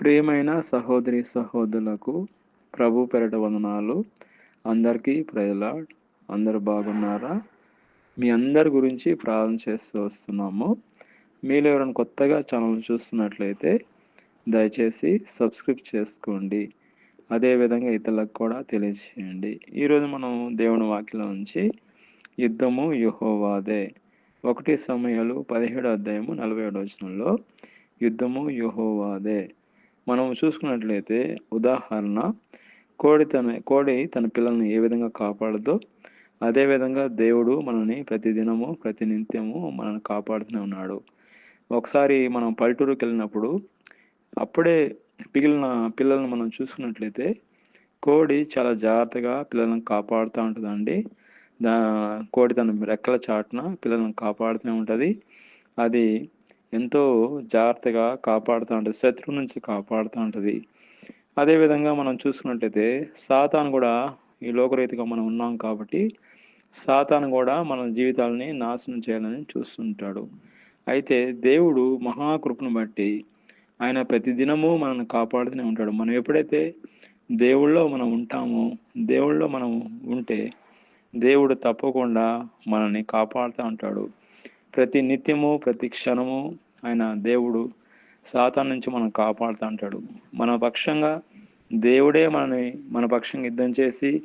ప్రియమైన సహోదరి సహోదరులకు ప్రభు పెరట వందనాలు. అందరికీ ప్రజల. అందరు బాగున్నారా? మీ అందరి గురించి ప్రార్థన చేస్తూ వస్తున్నాము. మీరు ఎవరైనా కొత్తగా ఛానల్ చూస్తున్నట్లయితే దయచేసి సబ్స్క్రైబ్ చేసుకోండి. అదేవిధంగా ఇతరులకు కూడా తెలియజేయండి. ఈరోజు మనం దేవుని వాక్యం నుంచి యుద్ధము యుహోవాదే. ఒకటి సమయాలు పదిహేడు అధ్యాయము నలభై ఏడు వచనంలో యుద్ధము యుహోవాదే. మనం చూసుకున్నట్లయితే ఉదాహరణ కోడి తన కోడి తన పిల్లల్ని ఏ విధంగా కాపాడదో అదేవిధంగా దేవుడు మనల్ని ప్రతిదినము ప్రతి నిత్యము మనల్ని కాపాడుతూనే ఉన్నాడు. ఒకసారి మనం పల్లెటూరుకి వెళ్ళినప్పుడు అప్పుడే పిగిలిన పిల్లల్ని మనం చూసుకున్నట్లయితే కోడి చాలా జాగ్రత్తగా పిల్లలను కాపాడుతూ ఉంటుందండి. దా కోడి తన రెక్కల చాటున పిల్లలను కాపాడుతూనే ఉంటుంది. అది ఎంతో జాగ్రత్తగా కాపాడుతూ ఉంటుంది శత్రువు నుంచి కాపాడుతూ ఉంటుంది. అదేవిధంగా మనం చూసుకున్నట్లయితే సాతాను కూడా ఈ లోకరీతిగా మనం ఉన్నాం కాబట్టి సాతాను కూడా మన జీవితాలని నాశనం చేయాలని చూస్తుంటాడు. అయితే దేవుడు మహాకృపను బట్టి ఆయన ప్రతిదినము మనల్ని కాపాడుతూనే ఉంటాడు. మనం ఎప్పుడైతే దేవుళ్ళో మనం ఉంటామో దేవుళ్ళో మనం ఉంటే దేవుడు తప్పకుండా మనల్ని కాపాడుతూ ఉంటాడు. ప్రతి నిత్యము ప్రతి క్షణము ఆయన దేవుడు సాతాన్ నుంచి మనం కాపాడుతూ ఉంటాడు మన పక్షంగా దేవుడే మనని మన పక్షంగా యుద్ధం చేసి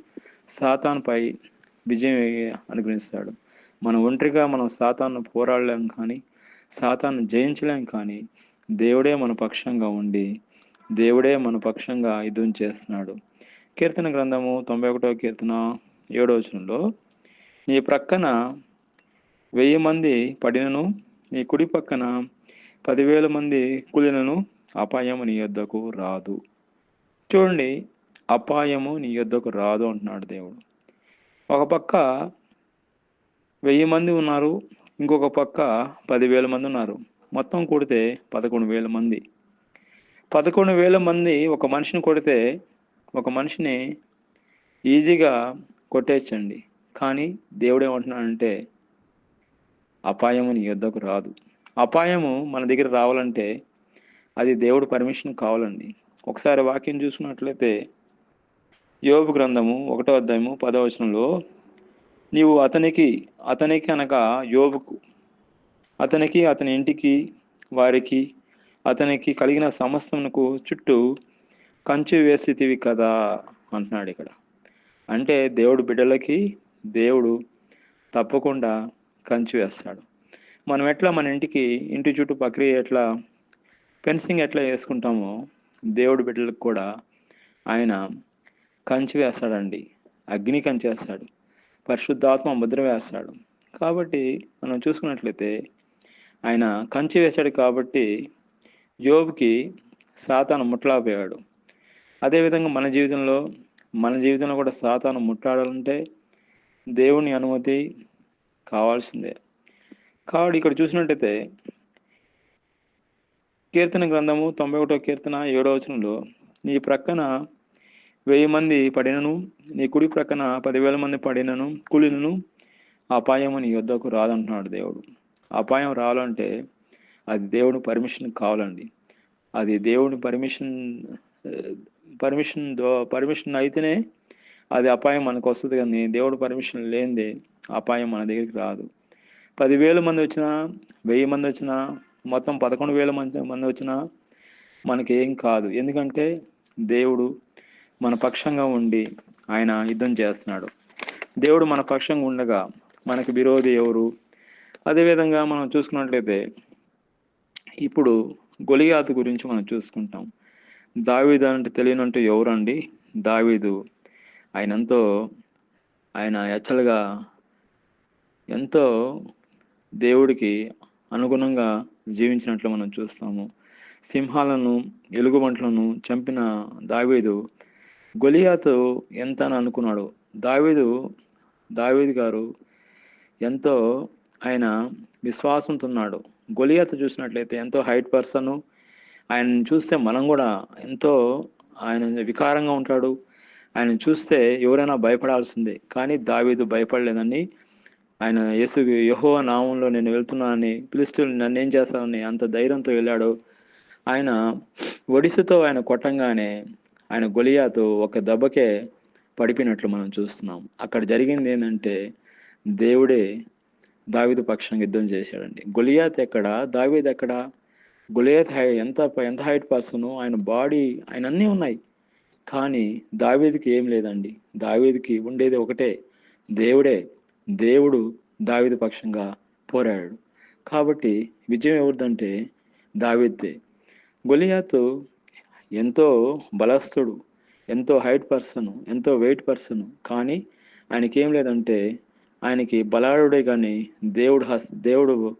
సాతాన్పై విజయం అనుగ్రహిస్తాడు. మన ఒంటరిగా మనం సాతాన్ను పోరాడలేం కానీ సాతాన్ని జయించలేం కానీ దేవుడే మన పక్షంగా ఉండి దేవుడే మన పక్షంగా యుద్ధం చేస్తున్నాడు. కీర్తన గ్రంథము తొంభై ఒకటో కీర్తన ఏడో వచనంలో నీ ప్రక్కన వెయ్యి మంది పడినను నీ కుడి పక్కన పదివేల మంది కులినను అపాయము నీ యొద్దకు రాదు. చూడండి అపాయము నీ యొద్దకు రాదు అంటున్నాడు దేవుడు. ఒక పక్క వెయ్యి మంది ఉన్నారు ఇంకొక పక్క పదివేల మంది ఉన్నారు. మొత్తం కొడితే పదకొండు వేల మంది. పదకొండు వేల మంది ఒక మనిషిని కొడితే ఒక మనిషిని ఈజీగా కొట్టేయచ్చండి. కానీ దేవుడు ఏమంటున్నాడంటే అపాయము నీ యొద్దకు రాదు. అపాయము మన దగ్గర రావాలంటే అది దేవుడు పర్మిషన్ కావాలండి. ఒకసారి వాక్యం చూసుకున్నట్లయితే యోగు గ్రంథము ఒకటో అధ్యాయము పదవచనంలో నీవు అతనికి అతనికి అనగా యోగుకు అతనికి అతని ఇంటికి వారికి అతనికి కలిగిన సమస్తమునకు చుట్టూ కంచె వేసితివి కదా అంటున్నాడు ఇక్కడ. అంటే దేవుడు బిడ్డలకి దేవుడు తప్పకుండా కంచి వేస్తాడు. మనం ఎట్లా మన ఇంటికి ఇంటి చుట్టూ ప్రక్రియ ఎట్లా ఫెన్సింగ్ ఎట్లా వేసుకుంటామో దేవుడు బిడ్డలకు కూడా ఆయన కంచి వేస్తాడండి. అగ్ని కంచి వేస్తాడు. పరిశుద్ధాత్మ ముద్ర వేస్తాడు. కాబట్టి మనం చూసుకున్నట్లయితే ఆయన కంచి వేశాడు కాబట్టి యోబుకి సాతాను ముట్లాపోయాడు. అదేవిధంగా మన జీవితంలో మన జీవితంలో కూడా సాతాను ముట్లాడాలంటే దేవుని అనుమతి కావాల్సిందే. కాబట్టి ఇక్కడ చూసినట్టయితే కీర్తన గ్రంథము తొంభై ఒకటో కీర్తన ఏడో వచనంలో నీ ప్రక్కన వెయ్యి మంది పడినను నీ కుడి ప్రక్కన పదివేల మంది పడినను కులినను అపాయం నీ యుద్ధకు రాదంటున్నాడు దేవుడు. అపాయం రావాలంటే అది దేవుని పర్మిషన్ కావాలండి. అది దేవుని పర్మిషన్ పర్మిషన్ పర్మిషన్ అయితేనే అది అపాయం మనకు వస్తుంది కానీ దేవుడు పర్మిషన్ లేనిదే అపాయం మన దగ్గరికి రాదు. పదివేల మంది వచ్చినా వెయ్యి మంది వచ్చినా మొత్తం పదకొండు వేల మంది మంది వచ్చినా మనకి ఏం కాదు. ఎందుకంటే దేవుడు మన పక్షంగా ఉండి ఆయన యుద్ధం చేస్తున్నాడు. దేవుడు మన పక్షంగా ఉండగా మనకి విరోధి ఎవరు? అదేవిధంగా మనం చూసుకున్నట్లయితే ఇప్పుడు గొలియాతు గురించి మనం చూసుకుంటాం. దావీదు అంటే తెలియనంటూ ఎవరండి? దావీదు ఆయన ఎంతో ఆయన యాక్చువల్గా ఎంతో దేవుడికి అనుగుణంగా జీవించినట్లు మనం చూస్తాము. సింహాలను ఎలుగుబంట్లను చంపిన దావీదు గొలియాతు ఎంత అని అనుకున్నాడు. దావీదు దావీదు గారు ఎంతో ఆయన విశ్వాసంతో ఉన్నాడు గొలియాత చూసినట్లయితే ఎంతో హైట్ పర్సన్ ఆయన చూస్తే మనం కూడా ఎంతో ఆయన వికారంగా ఉంటాడు. ఆయన చూస్తే ఎవరైనా భయపడాల్సిందే. కానీ దావీదు భయపడలేదని ఆయన యేసు యహో నామంలో నేను వెళ్తున్నానని పిలుస్తూ నన్ను ఏం చేస్తానని అంత ధైర్యంతో వెళ్ళాడు ఆయన ఒడిసుతో ఆయన కొట్టంగానే ఆయన గొలియాతో ఒక దెబ్బకే పడిపోయినట్లు మనం చూస్తున్నాం. అక్కడ జరిగింది ఏంటంటే దేవుడే దావీదు పక్షంగా యుద్ధం చేశాడండి. గొలియాత్ ఎక్కడ? దావీద్ ఎక్కడ? గొలియాత్ హై ఎంత ఎంత హైట్ పర్సన్? ఆయన బాడీ ఆయన అన్నీ ఉన్నాయి. కానీ దావీదికి ఏం లేదండి. దావీదికి ఉండేది ఒకటే. దేవుడే దేవుడు దావిది పక్షంగా పోరాడాడు. కాబట్టి విజయం ఎవరిదంటే దావిద్దే గొలియాతు ఎంతో బలస్తుడు ఎంతో హైట్ పర్సన్ ఎంతో వెయిట్ పర్సన్. కానీ ఆయనకి ఏం లేదంటే ఆయనకి బలాడుడే కానీ దేవుడు హస్ దేవుడు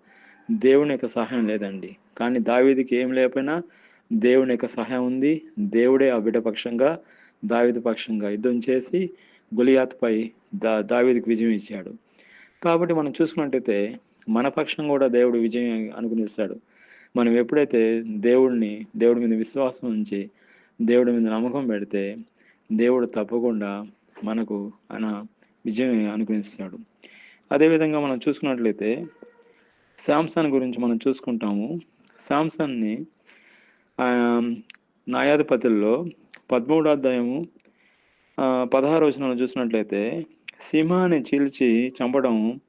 దేవుని యొక్క సహాయం లేదండి. కానీ దావీదికి ఏం లేకపోయినా దేవుని యొక్క సహాయం ఉంది. దేవుడే ఆ బిడ్డ పక్షంగా దావిద పక్షంగా యుద్ధం చేసి గులియాత్పై దా దావీదికి విజయం ఇచ్చాడు. కాబట్టి మనం చూసుకున్నట్టయితే మన పక్షం కూడా దేవుడు విజయం అనుకునిస్తాడు. మనం ఎప్పుడైతే దేవుడిని దేవుడి మీద విశ్వాసం ఉంచి దేవుడి మీద నమ్మకం పెడితే దేవుడు తప్పకుండా మనకు ఆయన విజయం అనుకునిస్తాడు. అదేవిధంగా మనం చూసుకున్నట్లయితే శాంసన్ గురించి మనం చూసుకుంటాము. శాంసన్ని న్యాయాధిపతుల్లో పదమూడో అధ్యాయము పదహారు వచనంలో చూసినట్లయితే సింహాన్ని చీల్చి చంపడం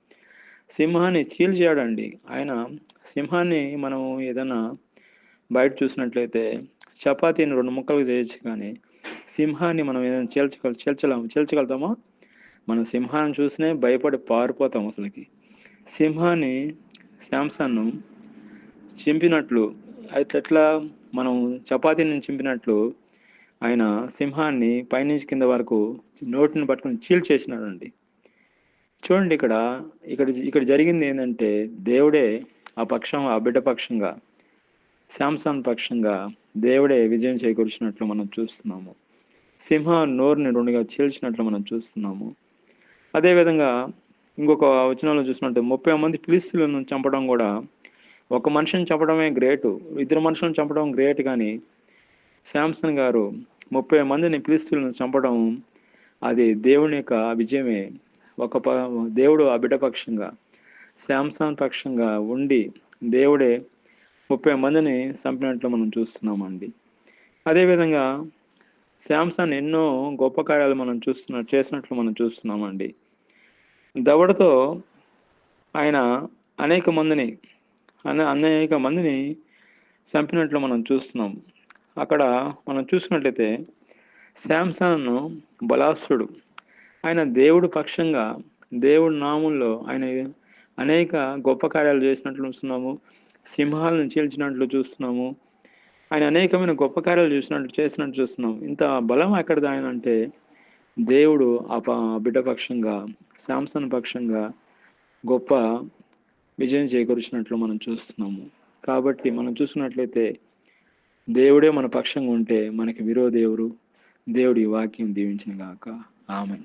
సింహాన్ని చీల్చాడండి. ఆయన సింహాన్ని మనం ఏదైనా బయట చూసినట్లయితే చపాతీని రెండు ముక్కలు చేయొచ్చు కానీ సింహాన్ని మనం ఏదైనా చీల్చగల చీల్చలేము చీల్చగలుగుతామా? మనం సింహాన్ని చూసినే భయపడి పారిపోతాం అసలుకి. సింహాన్ని శాంసన్ను చింపినట్లు ఎట్లా మనం చపాతీని చింపినట్లు ఆయన సింహాన్ని పైనుంచి కింద వరకు నోటిని పట్టుకుని చీల్చేసినాడండి చూడండి ఇక్కడ ఇక్కడ ఇక్కడ జరిగింది ఏంటంటే దేవుడే ఆ పక్షం ఆ బిడ్డ పక్షంగా శాంసన్ పక్షంగా దేవుడే విజయం చేకూర్చినట్లు మనం చూస్తున్నాము. సింహ నోరుని రెండుగా చీల్చినట్లు మనం చూస్తున్నాము. అదేవిధంగా ఇంకొక వచనంలో చూసినట్టు ముప్పై మంది పిలిస్తులను చంపడం కూడా ఒక మనిషిని చంపడమే గ్రేటు ఇద్దరు మనుషులను చంపడం గ్రేట్ కానీ శాంసన్ గారు ముప్పై మందిని పిలుస్తులను చంపడం అది దేవుని యొక్క విజయమే. ఒక ప దేవుడు ఆ బిడ్డ పక్షంగా శాంసన్ పక్షంగా ఉండి దేవుడే ముప్పై మందిని చంపినట్లు మనం చూస్తున్నామండి. అదేవిధంగా శాంసన్ ఎన్నో గొప్ప కార్యాలు మనం చూస్తున్న చేసినట్లు మనం చూస్తున్నామండి. దవడతో ఆయన అనేక మందిని అనే అనేక మందిని చంపినట్లు మనం చూస్తున్నాం. అక్కడ మనం చూసినట్లయితే శాంసన్ బలాసుడు ఆయన దేవుడు పక్షంగా దేవుడు నామంలో ఆయన అనేక గొప్ప కార్యాలు చేసినట్లు చూస్తున్నాము. సింహాలను చీల్చినట్లు చూస్తున్నాము. ఆయన అనేకమైన గొప్ప కార్యాలు చూసినట్లు చేసినట్టు చూస్తున్నాం ఇంత బలం ఎక్కడిది ఆయన అంటే దేవుడు ఆ బిడ్డ పక్షంగా శాంసన్ పక్షంగా గొప్ప విజయం చేకూర్చినట్లు మనం చూస్తున్నాము. కాబట్టి మనం చూసినట్లయితే దేవుడే మన పక్షంగా ఉంటే మనకి విరోధి ఎవరు దేవుడి వాక్యం దీవించిన గాక. ఆమె